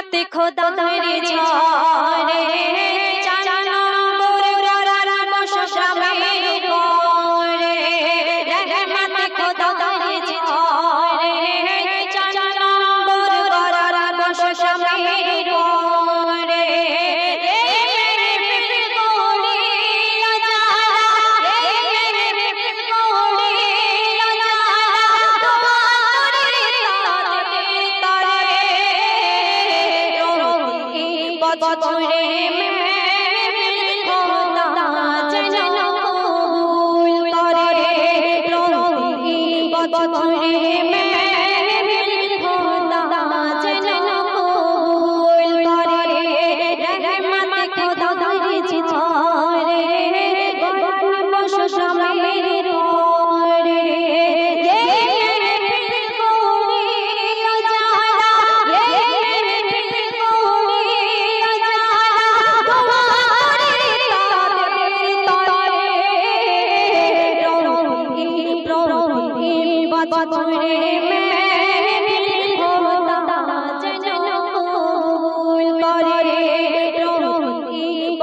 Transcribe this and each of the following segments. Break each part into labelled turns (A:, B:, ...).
A: রহমত খোদা মেরে ঝরে বছরে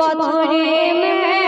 A: বছরে মে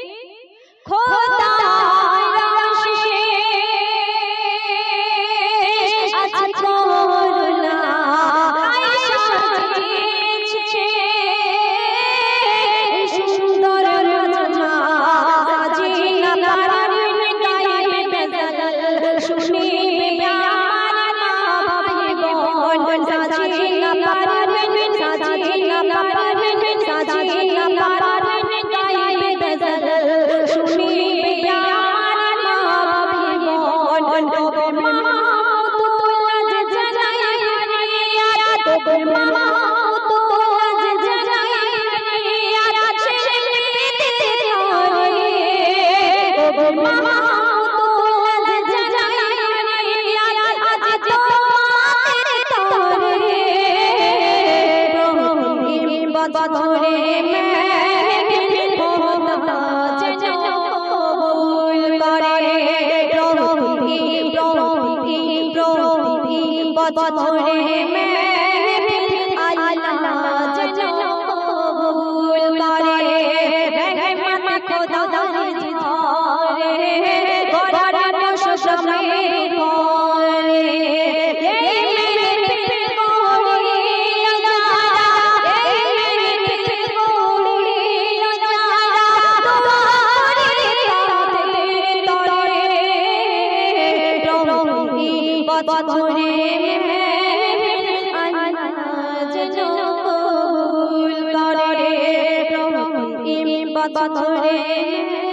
A: বদরে মেহফিল আল্লাহ যেন খোদা বছরে বছরে